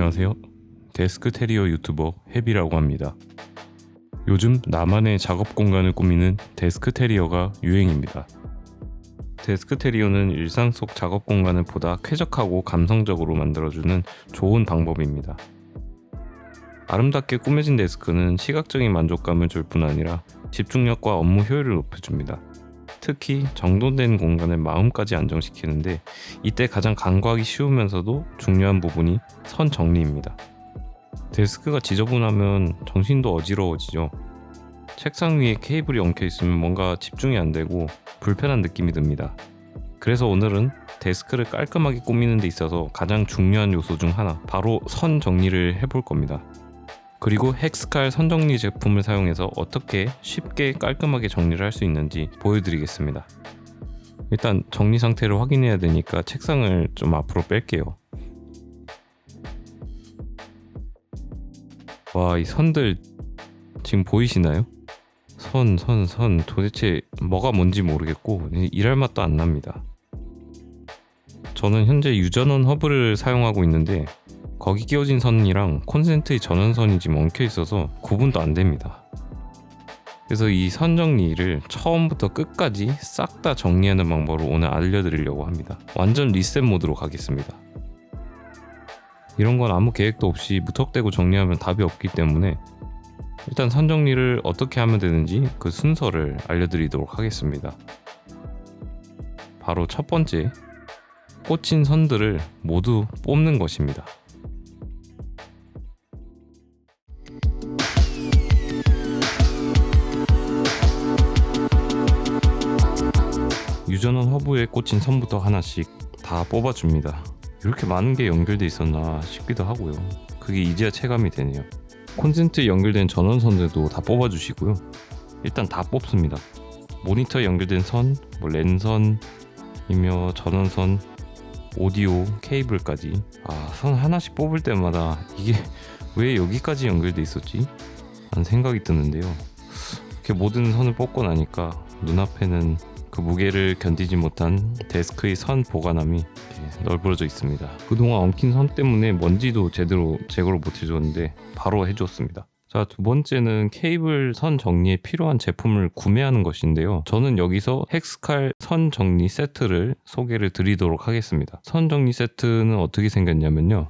안녕하세요. 데스크 테리어 유튜버 해비라고 합니다. 요즘 나만의 작업 공간을 꾸미는 데스크 테리어가 유행입니다. 데스크 테리어는 일상 속 작업 공간을 보다 쾌적하고 감성적으로 만들어주는 좋은 방법입니다. 아름답게 꾸며진 데스크는 시각적인 만족감을 줄 뿐 아니라 집중력과 업무 효율을 높여줍니다. 특히 정돈된 공간을 마음까지 안정시키는데 이때 가장 간과하기 쉬우면서도 중요한 부분이 선 정리입니다. 데스크가 지저분하면 정신도 어지러워지죠. 책상 위에 케이블이 엉켜 있으면 뭔가 집중이 안 되고 불편한 느낌이 듭니다. 그래서 오늘은 데스크를 깔끔하게 꾸미는 데 있어서 가장 중요한 요소 중 하나, 바로 선 정리를 해볼 겁니다. 그리고 헥스칼 선정리 제품을 사용해서 어떻게 쉽게 깔끔하게 정리를 할 수 있는지 보여드리겠습니다. 일단 정리 상태를 확인해야 되니까 책상을 좀 앞으로 뺄게요. 와, 이 선들 지금 보이시나요? 선, 선, 선 도대체 뭐가 뭔지 모르겠고 일할 맛도 안 납니다. 저는 현재 유전원 허브를 사용하고 있는데 거기 끼워진 선이랑 콘센트의 전원선이 지금 엉켜 있어서 구분도 안 됩니다. 그래서 이 선 정리를 처음부터 끝까지 싹 다 정리하는 방법을 오늘 알려드리려고 합니다. 완전 리셋 모드로 가겠습니다. 이런 건 아무 계획도 없이 무턱대고 정리하면 답이 없기 때문에 일단 선 정리를 어떻게 하면 되는지 그 순서를 알려드리도록 하겠습니다. 바로 첫 번째, 꽂힌 선들을 모두 뽑는 것입니다. 유전원 허브에 꽂힌 선부터 하나씩 다 뽑아줍니다. 이렇게 많은 게 연결돼 있었나 싶기도 하고요. 그게 이제야 체감이 되네요. 콘센트에 연결된 전원선들도 다 뽑아주시고요. 일단 다 뽑습니다. 모니터에 연결된 선, 뭐 랜선이며 전원선, 오디오, 케이블까지. 아, 선 하나씩 뽑을 때마다 이게 왜 여기까지 연결돼 있었지? 라는 생각이 드는데요. 이렇게 모든 선을 뽑고 나니까 눈앞에는 그 무게를 견디지 못한 데스크의 선 보관함이 널브러져 있습니다. 그동안 엉킨 선 때문에 먼지도 제대로 제거를 못 해줬는데 바로 해줬습니다. 자, 두 번째는 케이블 선 정리에 필요한 제품을 구매하는 것인데요. 저는 여기서 헥스칼 선 정리 세트를 소개를 드리도록 하겠습니다. 선 정리 세트는 어떻게 생겼냐면요.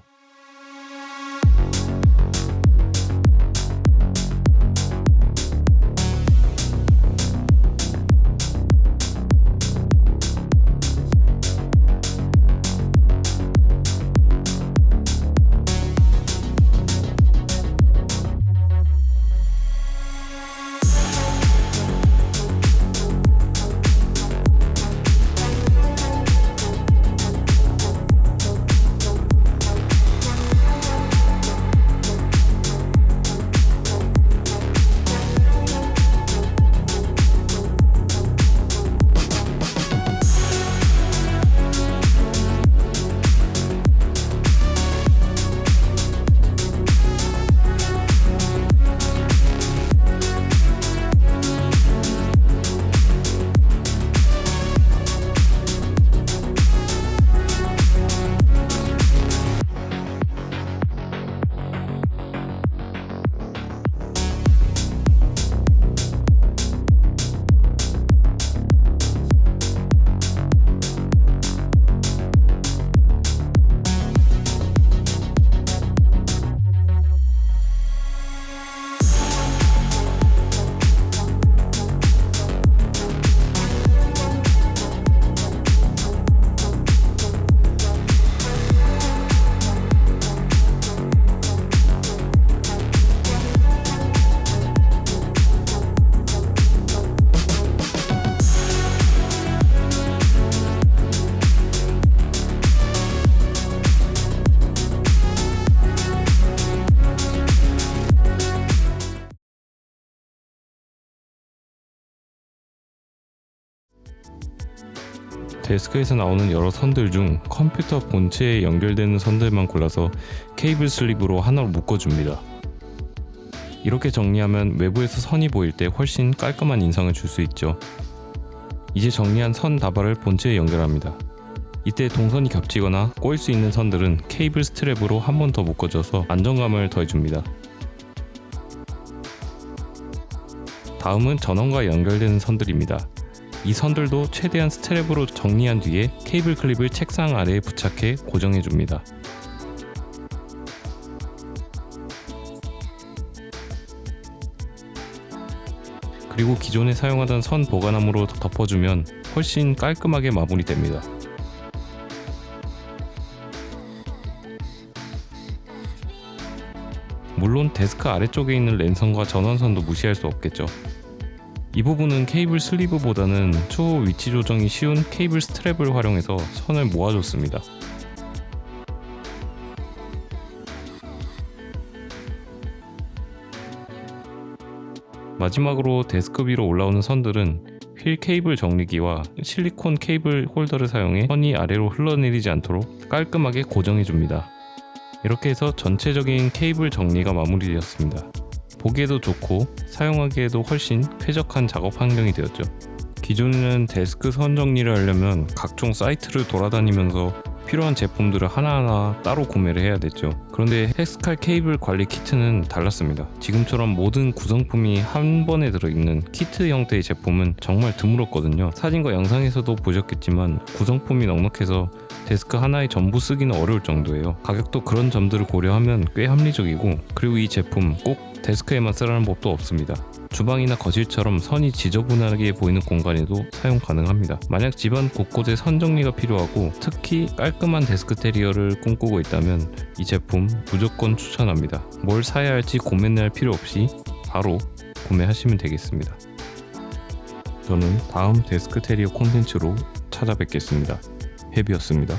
데스크에서 나오는 여러 선들 중 컴퓨터 본체에 연결되는 선들만 골라서 케이블 슬립으로 하나로 묶어줍니다. 이렇게 정리하면 외부에서 선이 보일 때 훨씬 깔끔한 인상을 줄 수 있죠. 이제 정리한 선 다발을 본체에 연결합니다. 이때 동선이 겹치거나 꼬일 수 있는 선들은 케이블 스트랩으로 한 번 더 묶어줘서 안정감을 더해줍니다. 다음은 전원과 연결되는 선들입니다. 이 선들도 최대한 스트랩으로 정리한 뒤에 케이블 클립을 책상 아래에 부착해 고정해줍니다. 그리고 기존에 사용하던 선 보관함으로 덮어주면 훨씬 깔끔하게 마무리됩니다. 물론 데스크 아래쪽에 있는 랜선과 전원선도 무시할 수 없겠죠. 이 부분은 케이블 슬리브보다는 추후 위치 조정이 쉬운 케이블 스트랩을 활용해서 선을 모아줬습니다. 마지막으로 데스크 위로 올라오는 선들은 휠 케이블 정리기와 실리콘 케이블 홀더를 사용해 선이 아래로 흘러내리지 않도록 깔끔하게 고정해줍니다. 이렇게 해서 전체적인 케이블 정리가 마무리되었습니다. 보기에도 좋고 사용하기에도 훨씬 쾌적한 작업 환경이 되었죠. 기존에는 데스크 선 정리를 하려면 각종 사이트를 돌아다니면서 필요한 제품들을 하나하나 따로 구매를 해야 됐죠. 그런데 헥스칼 케이블 관리 키트는 달랐습니다. 지금처럼 모든 구성품이 한 번에 들어있는 키트 형태의 제품은 정말 드물었거든요. 사진과 영상에서도 보셨겠지만 구성품이 넉넉해서 데스크 하나에 전부 쓰기는 어려울 정도예요. 가격도 그런 점들을 고려하면 꽤 합리적이고 그리고 이 제품 꼭 데스크에만 쓰라는 법도 없습니다. 주방이나 거실처럼 선이 지저분하게 보이는 공간에도 사용 가능합니다. 만약 집안 곳곳에 선 정리가 필요하고 특히 깔끔한 데스크 테리어를 꿈꾸고 있다면 이 제품 무조건 추천합니다. 뭘 사야 할지 고민할 필요 없이 바로 구매하시면 되겠습니다. 저는 다음 데스크 테리어 콘텐츠로 찾아뵙겠습니다. 헤비였습니다.